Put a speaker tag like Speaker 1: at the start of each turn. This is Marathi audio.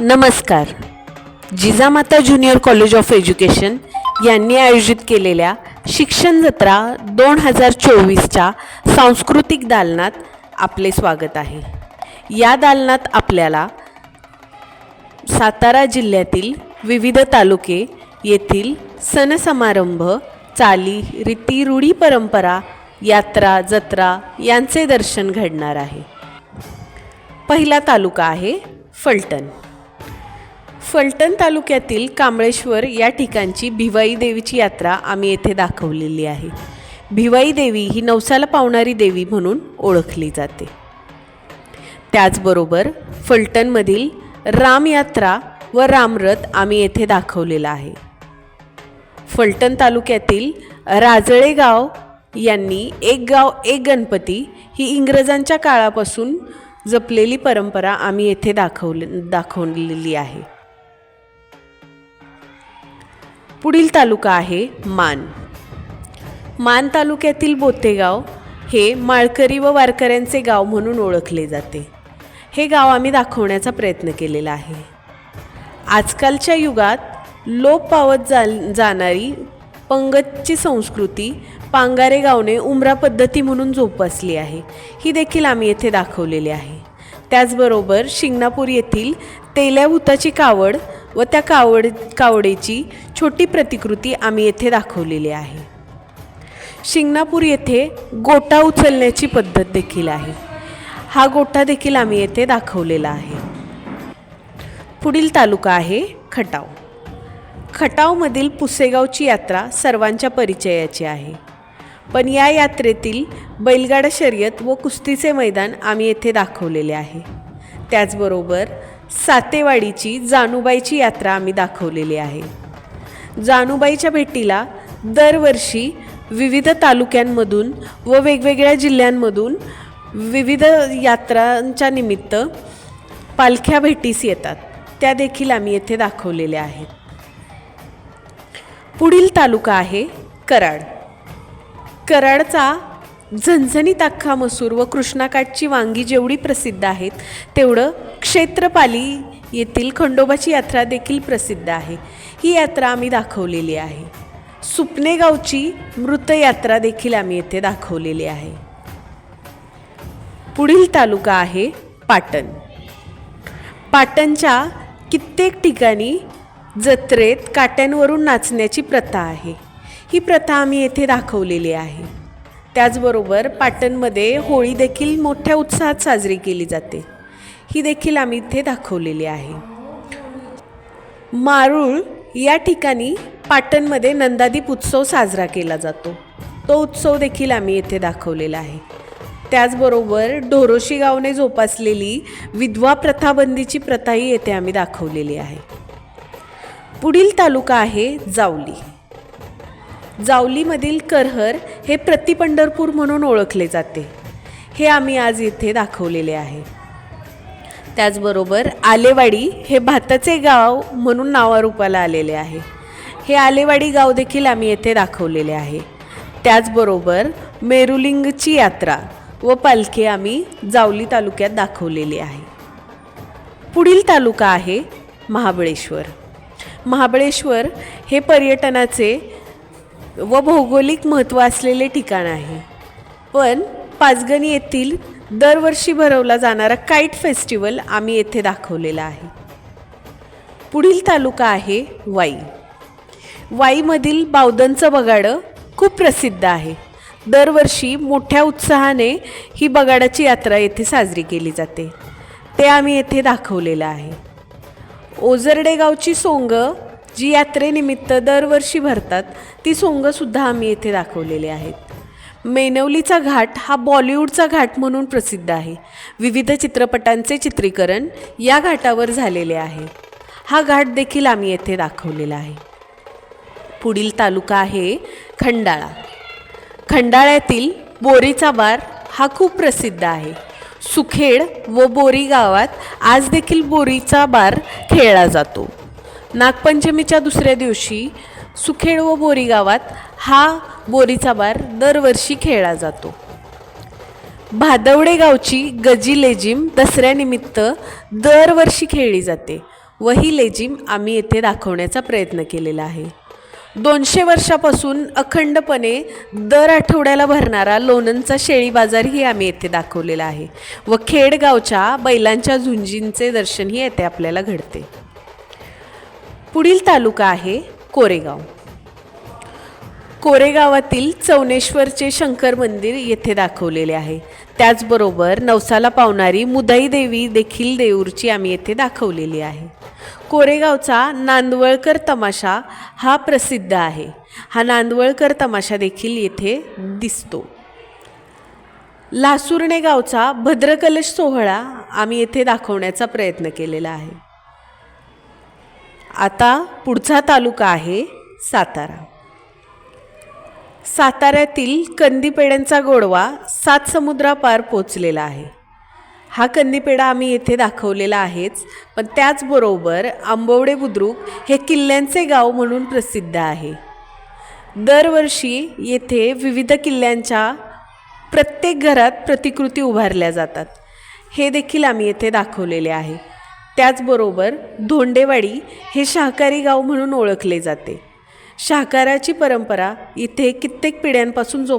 Speaker 1: नमस्कार. Jijamata junior college of education यांनी आयोजित केलेल्या शिक्षण जत्रा दोन हजार चोवीसच्या सांस्कृतिक दालनात आपले स्वागत आहे. या दालनात आपल्याला सातारा जिल्ह्यातील विविध तालुके येथील सण समारंभ चाली रीती रूढी परंपरा यात्रा जत्रा यांचे दर्शन घडणार आहे. पहिला तालुका आहे फलटण. फलटण तालुक्यातील कांबळेश्वर या ठिकाणची भिवाई देवीची यात्रा आम्ही येथे दाखवलेली आहे. भिवाई देवी ही नवसाला पावणारी देवी म्हणून ओळखली जाते. त्याचबरोबर फलटणमधील रामयात्रा व रामरथ आम्ही येथे दाखवलेला आहे. फलटण तालुक्यातील राजळे गाव यांनी एक गाव एक गणपती ही इंग्रजांच्या काळापासून जपलेली परंपरा आम्ही येथे दाखवले दाखवलेली आहे. पुढील तालुका आहे मान. मान तालुक्यातील बोतेगाव हे माळकरी व वारकऱ्यांचे गाव म्हणून ओळखले जाते. हे गाव आम्ही दाखवण्याचा प्रयत्न केलेला आहे. आजकालच्या युगात लोप पावत जा जाणारी पंगतची संस्कृती पांगारे गावने उमरा पद्धती म्हणून जोपासली आहे. ही देखील आम्ही येथे दाखवलेली आहे. त्याचबरोबर शिंगणापूर येथील तेल्याभूताची कावड व त्या कावड कावडेची छोटी प्रतिकृती आम्ही येथे दाखवलेली आहे. शिंगणापूर येथे गोटा उचलण्याची पद्धत देखील आहे. हा गोटा देखील आम्ही येथे दाखवलेला आहे. पुढील तालुका आहे खटाव. खटावमधील पुसेगावची यात्रा सर्वांच्या परिचयाची आहे. पण या यात्रेतील बैलगाडा शर्यत व कुस्तीचे मैदान आम्ही येथे दाखवलेले आहे. त्याचबरोबर सातेवाडीची जानूबाईची यात्रा आम्ही दाखवलेली आहे. जानूबाईच्या भेटीला दरवर्षी विविध तालुक्यांमधून व वेगवेगळ्या जिल्ह्यांमधून विविध यात्रांच्या निमित्त पालख्या भेटीस येतात. त्या देखील आम्ही येथे दाखवलेल्या आहेत. पुढील तालुका आहे कराड. कराडचा झणझणीत अख्खा मसूर व कृष्णाकाठची वांगी जेवढी प्रसिद्ध आहेत तेवढं क्षेत्रपाली येथील खंडोबाची यात्रा देखील प्रसिद्ध आहे. ही यात्रा आम्ही दाखवलेली आहे. सुपनेगावची मृत यात्रा देखील आम्ही येथे दाखवलेली आहे. पुढील तालुका आहे पाटण. पाटणच्या कित्येक ठिकाणी जत्रेत काट्यांवरून नाचण्याची प्रथा आहे. ही प्रथा आम्ही येथे दाखवलेली आहे. त्याचबरोबर पाटणमध्ये होळी देखील मोठ्या उत्साहात साजरी केली जाते. ही देखील आम्ही इथे दाखवलेली आहे. मारूळ या ठिकाणी पाटणमध्ये नंदादीप उत्सव साजरा केला जातो. तो उत्सव देखील आम्ही येथे दाखवलेला आहे. त्याचबरोबर ढोरोशी गावने जोपासलेली विधवा प्रथाबंदीची प्रथाही येथे आम्ही दाखवलेली आहे. पुढील तालुका आहे जावली. जावलीमधील करहर हे प्रतिपंढरपूर म्हणून ओळखले जाते. हे आम्ही आज इथे दाखवलेले आहे. त्याचबरोबर आलेवाडी हे भाताचे गाव म्हणून नावारूपाला आलेले आहे. हे आलेवाडी गाव देखील आम्ही येथे दाखवलेले आहे. त्याचबरोबर मेरुलिंगची यात्रा व पालखी आम्ही जावली तालुक्यात दाखवलेली आहे. पुढील तालुका आहे महाबळेश्वर. महाबळेश्वर हे पर्यटनाचे व भौगोलिक महत्त्व असलेले ठिकाण आहे. पण पाचगणी येथील दरवर्षी भरवला जाणारा काईट फेस्टिवल आम्ही येथे दाखवलेला आहे. पुढील तालुका आहे वाई. वाईमधील बावदनचं बगाडं खूप प्रसिद्ध आहे. दरवर्षी मोठ्या उत्साहाने ही बगाडाची यात्रा येथे साजरी केली जाते. ते आम्ही येथे दाखवलेलं आहे. ओझरडे गावची सोंगं जी यात्रेनिमित्त दरवर्षी भरतात ती सोंगंसुद्धा आम्ही येथे दाखवलेले आहेत. मेनवलीचा घाट हा बॉलिवूडचा घाट म्हणून प्रसिद्ध आहे. विविध चित्रपटांचे चित्रीकरण या घाटावर झालेले आहे. हा घाट देखील आम्ही येथे दाखवलेला आहे. पुढील तालुका आहे खंडाळा. खंडाळ्यातील बोरीचा बार हा खूप प्रसिद्ध आहे. सुखेड व बोरी गावात आज देखील बोरीचा बार खेळला जातो. नागपंचमीच्या दुसऱ्या दिवशी सुखेड व बोरी गावात हा बोरीचा बार दरवर्षी खेळला जातो. भादवडे गावची गजी लेझिम दसऱ्यानिमित्त दरवर्षी खेळली जाते व ही लेझिम आम्ही येथे दाखवण्याचा प्रयत्न केलेला आहे. दोनशे वर्षापासून अखंडपणे दर आठवड्याला भरणारा लोणंदचा शेळी बाजारही आम्ही येथे दाखवलेला आहे व खेडगावच्या बैलांच्या झुंजींचे दर्शनही येथे आपल्याला घडते. पुढील तालुका आहे कोरेगाव. कोरेगावातील चौनेश्वरचे शंकर मंदिर येथे दाखवलेले आहे. त्याचबरोबर नवसाला पावणारी मुदाई देवी देखील देऊरची आम्ही येथे दाखवलेली आहे. कोरेगावचा नांदवळकर तमाशा हा प्रसिद्ध आहे. हा नांदवळकर तमाशा देखील येथे दिसतो. लासुर्णे गावचा भद्रकलश सोहळा आम्ही येथे दाखवण्याचा प्रयत्न केलेला आहे. आता पुढचा तालुका आहे सातारा. साताऱ्यातील कंदीपेड्यांचा गोडवा सात समुद्रापार पोचलेला आहे. हा कंदीपेढा आम्ही येथे दाखवलेला आहेच पण त्याचबरोबर आंबवडे बुद्रुक हे किल्ल्यांचे गाव म्हणून प्रसिद्ध आहे. दरवर्षी येथे विविध किल्ल्यांच्या प्रत्येक घरात प्रतिकृती उभारल्या जातात. हे देखील आम्ही येथे दाखवलेले आहे. त्याचबरोबर धोंडेवाडी हे शाकाहारी गाव म्हणून ओळखले जाते. शाकाहाराची परंपरा इथे कित्येक पिढ्यांपासून जो